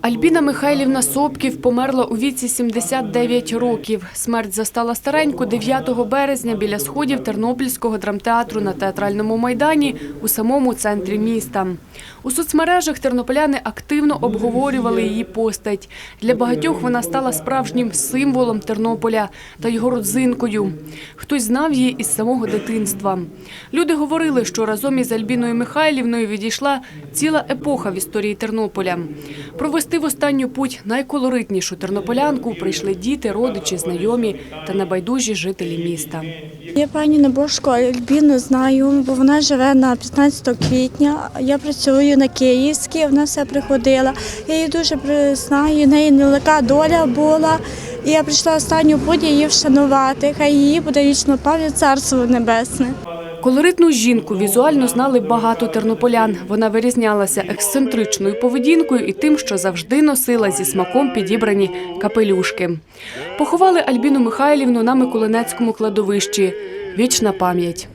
Альбіна Михайлівна Сопків померла у віці 79 років. Смерть застала стареньку 9 березня біля сходів Тернопільського драмтеатру на театральному майдані у самому центрі міста. У соцмережах тернополяни активно обговорювали її постать. Для багатьох вона стала справжнім символом Тернополя та його родзинкою. Хтось знав її із самого дитинства. Люди говорили, що разом із Альбіною Михайлівною відійшла ціла епоха в історії Тернополя. Провести в останню путь найколоритнішу тернополянку прийшли діти, родичі, знайомі та небайдужі жителі міста. Я пані Небожко Альбіну знаю, бо вона живе на 15 квітня. Я працюю на Київській, вона все приходила. Я її дуже знаю, неї нелегка доля була. І я прийшла останню путь її вшанувати. Хай її буде вічно пам'ять царство небесне. Колоритну жінку візуально знали багато тернополян. Вона вирізнялася ексцентричною поведінкою і тим, що завжди носила зі смаком підібрані капелюшки. Поховали Альбіну Михайлівну на Миколинецькому кладовищі. Вічна пам'ять.